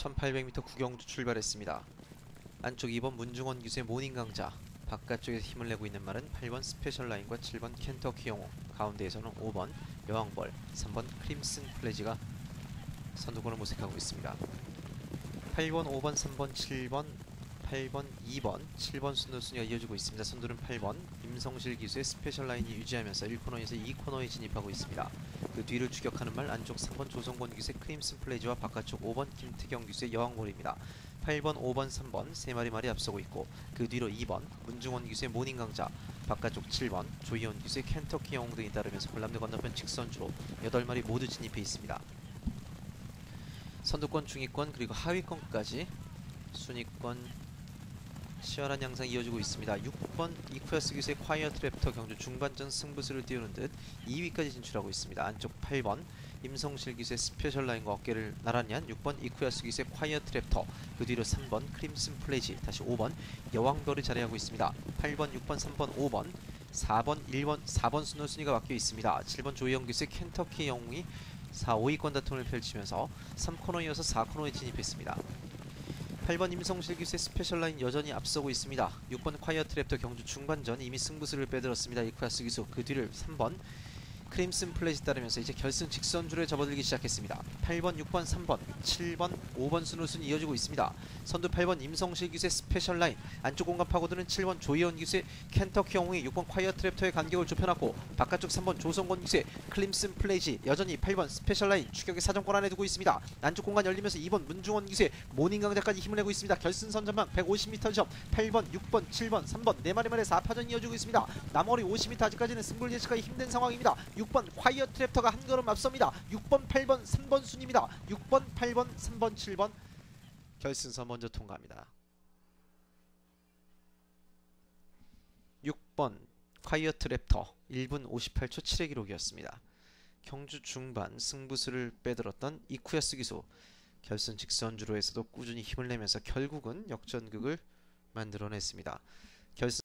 1800m 구경주 출발했습니다. 안쪽 2번 문중원 기수의 모닝 강자 바깥쪽에서 힘을 내고 있는 말은 8번 스페셜 라인과 7번 켄터키 영웅 가운데에서는 5번 여왕벌 3번 크림슨 플래지가 선두권을 모색하고 있습니다. 8번, 5번, 3번, 7번, 8번, 2번, 7번 순도 순위가 이어지고 있습니다. 선두는 8번 임성실 기수의 스페셜 라인이 유지하면서 1코너에서 2코너에 진입하고 있습니다. 그 뒤를 추격하는 말 안쪽 3번 조성권 기수의 크림슨 플레이즈와 바깥쪽 5번 김태경 기수의 여왕몰입니다. 8번, 5번, 3번 세 마리 말이 앞서고 있고 그 뒤로 2번 문중원 기수의 모닝 강자 바깥쪽 7번 조이온 기수의 켄터키 영웅 등이 따르면서 관람대 건너편 직선주로 8마리 모두 진입해 있습니다. 선두권, 중위권 그리고 하위권까지 순위권 치열한 양상이 이어지고 있습니다. 6번 이쿠야스 기수의 콰이어 트 랩터 경주 중반전 승부수를 띄우는 듯 2위까지 진출하고 있습니다. 안쪽 8번 임성실 기수의 스페셜 라인과 어깨를 나란히 한 6번 이쿠야스 기수의 콰이어 트 랩터 그 뒤로 3번 크림슨 플레이지 다시 5번 여왕별이 자리하고 있습니다. 8번, 6번, 3번, 5번 4번, 1번, 4번 순위 순위가 바뀌어 있습니다. 7번 조이영 기수의 켄터키 영웅이 4, 5위권 다툼을 펼치면서 3코너 이어서 4코너에 진입했습니다. 8번 임성실 기수의 스페셜 라인 여전히 앞서고 있습니다. 6번 콰이어 트 랩터 경주 중반전 이미 승부수를 빼들었습니다. 이쿠아스 기수 그 뒤를 3번 크림슨 플레이에 따르면서 이제 결승 직선주로에 접어들기 시작했습니다. 8번, 6번, 3번, 7번, 5번 순으로 순 이어지고 있습니다. 선두 8번 임성실 기수의 스페셜 라인 안쪽 공간 파고드는 7번 조이온 기수의 켄터키 영웅이 6번 콰이어 트랩터의 간격을 좁혀놨고 바깥쪽 3번 조성권 기수의 클림슨 플레이지 여전히 8번 스페셜 라인 추격의 사정권 안에 두고 있습니다. 안쪽 공간 열리면서 2번 문중원 기수의 모닝 강자까지 힘을 내고 있습니다. 결승선 전방 150m 점 8번, 6번, 7번, 3번 네 마리 말의 4파전 이어지고 있습니다. 나머리 50m 아직까지는 승부를 예측하기 힘든 상황입니다. 6번 콰이어 트랩터가 한 걸음 앞섭니다. 6번, 8번, 3번 순입니다. 6번, 8번, 3번, 7번 결승선 먼저 통과합니다. 6번 콰이어 트랩터 1분 58초 7의 기록이었습니다. 경주 중반 승부수를 빼들었던 이쿠야스 기수 결승 직선주로에서도 꾸준히 힘을 내면서 결국은 역전극을 만들어냈습니다. 결승